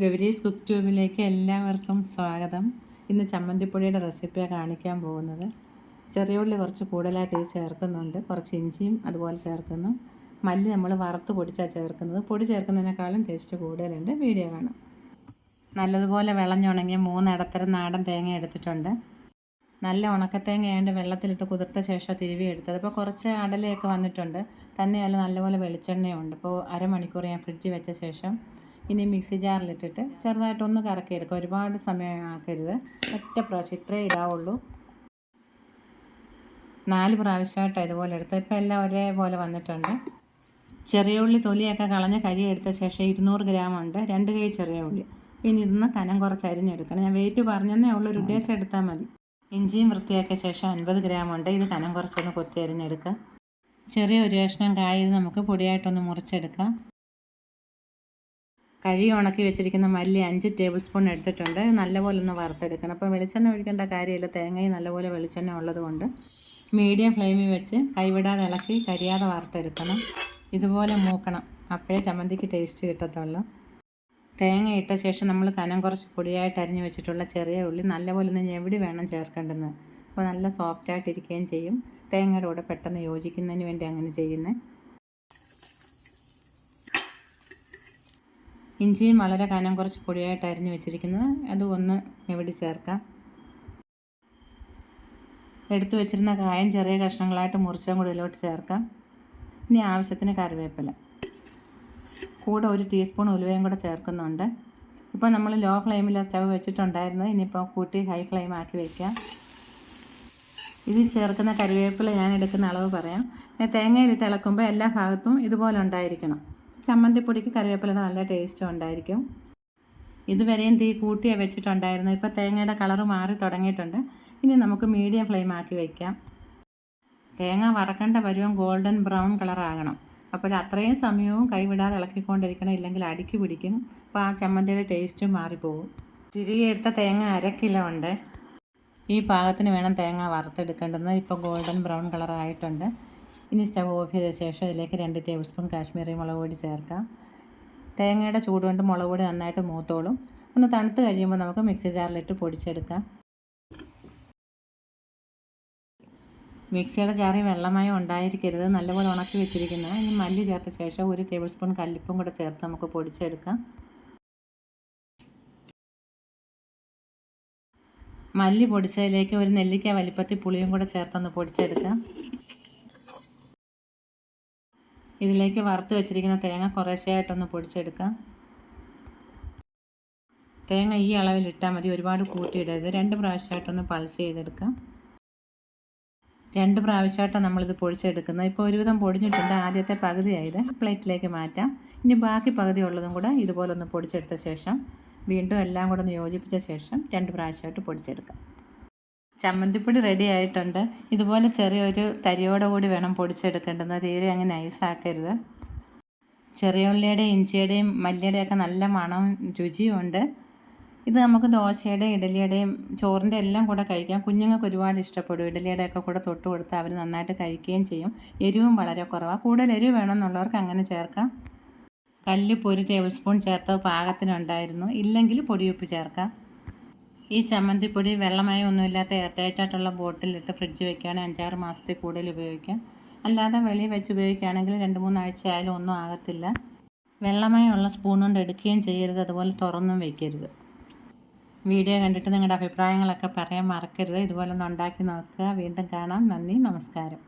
Gowri's cook ട്യൂബിലേക്ക് എല്ലാവർക്കും സ്വാഗതം. ഇന്ന് ചമ്മന്തിപ്പൊടിയുടെ റെസിപ്പിയാണ് കാണിക്കാൻ പോകുന്നത്. ചെറിയ ഉള്ളി കുറച്ച് കൂടുതലായിട്ട് ഇത് ചേർക്കുന്നുണ്ട്. കുറച്ച് ഇഞ്ചിയും അതുപോലെ ചേർക്കുന്നു. മല്ലി നമ്മൾ വറുത്ത് പൊടിച്ചാണ് ചേർക്കുന്നത്. പൊടി ചേർക്കുന്നതിനേക്കാളും ടേസ്റ്റ് കൂടുതലുണ്ട്. വീഡിയോ കാണാം. നല്ലതുപോലെ വിളഞ്ഞുണങ്ങിയ മൂന്നിടത്തരം നാടൻ തേങ്ങ എടുത്തിട്ടുണ്ട്. നല്ല ഉണക്കത്തേങ്ങ ആയതുകൊണ്ട് വെള്ളത്തിലിട്ട് കുതിർത്ത ശേഷം തിരുവി എടുത്തത്. അപ്പോൾ കുറച്ച് അടലയൊക്കെ വന്നിട്ടുണ്ട്. തന്നെയല്ല നല്ലപോലെ വെളിച്ചെണ്ണയുണ്ട്. അപ്പോൾ അരമണിക്കൂർ ഞാൻ ഫ്രിഡ്ജിൽ വെച്ച ശേഷം ഇനി മിക്സി ജാറിലിട്ടിട്ട് ചെറുതായിട്ടൊന്ന് കറക്കിയെടുക്കുക. ഒരുപാട് സമയം ആക്കരുത് ഒറ്റ പ്രാവശ്യം ഇത്രേ ഇടാവുള്ളൂ. നാല് പ്രാവശ്യമായിട്ട് ഇതുപോലെ എടുത്ത് ഇപ്പം എല്ലാം ഒരേപോലെ വന്നിട്ടുണ്ട്. ചെറിയ ഉള്ളി തൊലിയൊക്കെ കളഞ്ഞ് കഴിയെടുത്ത ശേഷം ഇരുന്നൂറ് ഗ്രാം ഉണ്ട്. രണ്ട് കൈ ചെറിയ ഉള്ളി. ഇനി ഇതൊന്ന് കനം കുറച്ച് അരിഞ്ഞെടുക്കണം. ഞാൻ വെയിറ്റ് പറഞ്ഞെന്നേ ഉള്ളൂ. ഒരു ഉദ്ദേശം എടുത്താൽ മതി. ഇഞ്ചിയും വൃത്തിയാക്കിയ ശേഷം അൻപത് ഗ്രാം ഉണ്ട്. ഇത് കനം കുറച്ചൊന്ന് കൊത്തി അരിഞ്ഞെടുക്കുക. ചെറിയ ഒരു കഷ്ണം കായ ഇത് നമുക്ക് പൊടിയായിട്ടൊന്ന് മുറിച്ചെടുക്കാം. കഴുകി ഉണക്കി വെച്ചിരിക്കുന്ന മല്ലി അഞ്ച് ടേബിൾ സ്പൂൺ എടുത്തിട്ടുണ്ട്. നല്ലപോലെ ഒന്ന് വറുത്തെടുക്കണം. അപ്പോൾ വെളിച്ചെണ്ണ ഒഴിക്കേണ്ട കാര്യമില്ല. തേങ്ങയും നല്ലപോലെ വെളിച്ചെണ്ണ ഉള്ളതുകൊണ്ട് മീഡിയം ഫ്ലെയിമിൽ വെച്ച് കൈവിടാതെ ഇളക്കി കരിയാതെ വറുത്തെടുക്കണം. ഇതുപോലെ മൂക്കണം. അപ്പോഴേ ചമ്മന്തിക്ക് ടേസ്റ്റ് കിട്ടത്തുള്ളൂ. തേങ്ങ ഇട്ട ശേഷം നമ്മൾ കനം കുറച്ച് പൊടിയായിട്ട് അരിഞ്ഞു വെച്ചിട്ടുള്ള ചെറിയ ഉള്ളി നല്ലപോലെ ഒന്ന് ഞെവിടി വേണം ചേർക്കേണ്ടത്. അപ്പോൾ നല്ല സോഫ്റ്റായിട്ടിരിക്കുകയും ചെയ്യും. തേങ്ങയുടെ കൂടെ പെട്ടെന്ന് യോജിക്കുന്നതിന് വേണ്ടി അങ്ങനെ ചെയ്യുന്നത് ഇഞ്ചിയും വളരെ കനം കുറച്ച് പൊടിയായിട്ട് അരിഞ്ഞ് വെച്ചിരിക്കുന്നത്. അത് ഒന്ന് എവിടെ ചേർക്കാം. എടുത്തു വെച്ചിരുന്ന കായം ചെറിയ കഷ്ണങ്ങളായിട്ട് മുറിച്ചും കൂടി ഇതിലോട്ട് ചേർക്കാം. ഇനി ആവശ്യത്തിന് കറിവേപ്പില. കൂടെ ഒരു ടീസ്പൂൺ ഉലുവയും കൂടെ ചേർക്കുന്നുണ്ട്. ഇപ്പോൾ നമ്മൾ ലോ ഫ്ലെയിമിൽ സ്റ്റവ് വെച്ചിട്ടുണ്ടായിരുന്നത്. ഇനിയിപ്പോൾ കൂട്ടി ഹൈ ഫ്ലെയിം ആക്കി വയ്ക്കാം ഇതിൽ ചേർക്കുന്ന കറിവേപ്പില ഞാൻ എടുക്കുന്ന അളവ് പറയാം. തേങ്ങയിലിട്ട് ഇളക്കുമ്പോൾ എല്ലാ ഭാഗത്തും ഇതുപോലെ ഉണ്ടായിരിക്കണം. ചമ്മന്തിപ്പൊടിക്ക് കറിവേപ്പിലയുടെ നല്ല ടേസ്റ്റും ഉണ്ടായിരിക്കും. ഇതുവരെയും തീ കൂട്ടിയേ വെച്ചിട്ടുണ്ടായിരുന്നു. ഇപ്പോൾ തേങ്ങയുടെ കളറ് മാറി തുടങ്ങിയിട്ടുണ്ട്. ഇനി നമുക്ക് മീഡിയം ഫ്ലെയിം ആക്കി വയ്ക്കാം തേങ്ങ വറക്കേണ്ട പരുവം ഗോൾഡൻ ബ്രൗൺ കളറാകണം അപ്പോൾ അത്രയും സമയവും കൈവിടാതെ ഇളക്കിക്കൊണ്ടിരിക്കണം. ഇല്ലെങ്കിൽ അടുക്കി പിടിക്കും. അപ്പോൾ ആ ചമ്മന്തിയുടെ ടേസ്റ്റും മാറിപ്പോകും തിരികെ എടുത്ത തേങ്ങ അര കിലോ ഉണ്ട്. ഈ പാകത്തിന് വേണം തേങ്ങ വറുത്തെടുക്കേണ്ടത്. ഇപ്പോൾ ഗോൾഡൻ ബ്രൗൺ കളറായിട്ടുണ്ട് ഇനി സ്റ്റവ് ഓഫ് ചെയ്ത ശേഷം ഇതിലേക്ക് രണ്ട് ടേബിൾ സ്പൂൺ കാശ്മീരി മുളക് പൊടി ചേർക്കാം. തേങ്ങയുടെ ചൂടുകൊണ്ട് മുളക് പൊടി നന്നായിട്ട് മൂത്തോളും. ഒന്ന് തണുത്ത് കഴിയുമ്പോൾ നമുക്ക് മിക്സി ജാറിലിട്ട് പൊടിച്ചെടുക്കാം. മിക്സിയുടെ ജാറിൽ വെള്ളമായി ഉണ്ടായിരിക്കരുത്. നല്ലപോലെ ഉണക്കി വെച്ചിരിക്കുന്നത് ഇനി മല്ലി ചേർത്ത ശേഷം ഒരു ടേബിൾ സ്പൂൺ കല്ലിപ്പും കൂടെ ചേർത്ത് നമുക്ക് പൊടിച്ചെടുക്കാം. മല്ലി പൊടിച്ചതിലേക്ക് ഒരു നെല്ലിക്ക വലിപ്പത്തിൽ പുളിയും കൂടെ ചേർത്തൊന്ന് പൊടിച്ചെടുക്കാം. ഇതിലേക്ക് വറുത്ത് വെച്ചിരിക്കുന്ന തേങ്ങ കുറേശ്ശെയായിട്ടൊന്ന് പൊടിച്ചെടുക്കാം. തേങ്ങ ഈ അളവിൽ ഇട്ടാൽ മതി. ഒരുപാട് കൂട്ടിയിടരുത്. രണ്ട് പ്രാവശ്യമായിട്ടൊന്ന് പൾസ് ചെയ്തെടുക്കാം. രണ്ട് പ്രാവശ്യമായിട്ടാണ് നമ്മളിത് പൊടിച്ചെടുക്കുന്നത്. ഇപ്പോൾ ഒരുവിധം പൊടിഞ്ഞിട്ടുണ്ട്. ആദ്യത്തെ പകുതിയായത്. പ്ലേറ്റിലേക്ക് മാറ്റാം. ഇനി ബാക്കി പകുതി ഉള്ളതും കൂടെ ഇതുപോലെ ഒന്ന് പൊടിച്ചെടുത്ത ശേഷം വീണ്ടും എല്ലാം കൂടെ ഒന്ന് യോജിപ്പിച്ച ശേഷം രണ്ട് പ്രാവശ്യമായിട്ട് പൊടിച്ചെടുക്കാം. ചമ്മന്തിപ്പൊടി റെഡി ആയിട്ടുണ്ട്. ഇതുപോലെ ചെറിയൊരു തരിയോടെ കൂടി വേണം പൊടിച്ചെടുക്കേണ്ടത്. തീരെ അങ്ങ് നൈസാക്കരുത് ചെറിയ ഉള്ളിയുടെയും ഇഞ്ചിയുടെയും മല്ലിയുടെയൊക്കെ നല്ല മണവും രുചിയും ഉണ്ട്. ഇത് നമുക്ക് ദോശയുടെയും ഇഡലിയുടെയും ചോറിന്റെ എല്ലാം കൂടെ കഴിക്കാം. കുഞ്ഞുങ്ങൾക്ക് ഒരുപാട് ഇഷ്ടപ്പെടും. ഇഡലിയുടെയൊക്കെ കൂടെ തൊട്ട് കൊടുത്ത് അവർ നന്നായിട്ട് കഴിക്കുകയും ചെയ്യും. എരിവും വളരെ കുറവാണ് കൂടുതൽ എരിവ് വേണമെന്നുള്ളവർക്ക് അങ്ങനെ ചേർക്കാം. കല്ലുപ്പ് ഒരു ടേബിൾ സ്പൂൺ ചേർത്ത് പാകത്തിനുണ്ടായിരുന്നു ഇല്ലെങ്കിൽ പൊടിയുപ്പ് ചേർക്കാം. ഈ ചമ്മന്തിപ്പൊടി വെള്ളമായി ഒന്നുമില്ലാത്ത എയർടൈറ്റായിട്ടുള്ള ബോട്ടിലിട്ട് ഫ്രിഡ്ജ് വെക്കുകയാണെങ്കിൽ അഞ്ചാറ് മാസത്തിൽ കൂടുതൽ ഉപയോഗിക്കാം. അല്ലാതെ വെളിയിൽ വെച്ച് ഉപയോഗിക്കുകയാണെങ്കിൽ രണ്ട് മൂന്നാഴ്ച ആയാലും ഒന്നും ആകത്തില്ല. ഉള്ള സ്പൂൺ കൊണ്ട് എടുക്കുകയും ചെയ്യരുത്. അതുപോലെ തുറന്നും വയ്ക്കരുത് വീഡിയോ കണ്ടിട്ട് നിങ്ങളുടെ അഭിപ്രായങ്ങളൊക്കെ പറയാൻ മറക്കരുത്. ഇതുപോലെ ഒന്ന് ഉണ്ടാക്കി നോക്കുക. വീണ്ടും കാണാം. നന്ദി. നമസ്കാരം.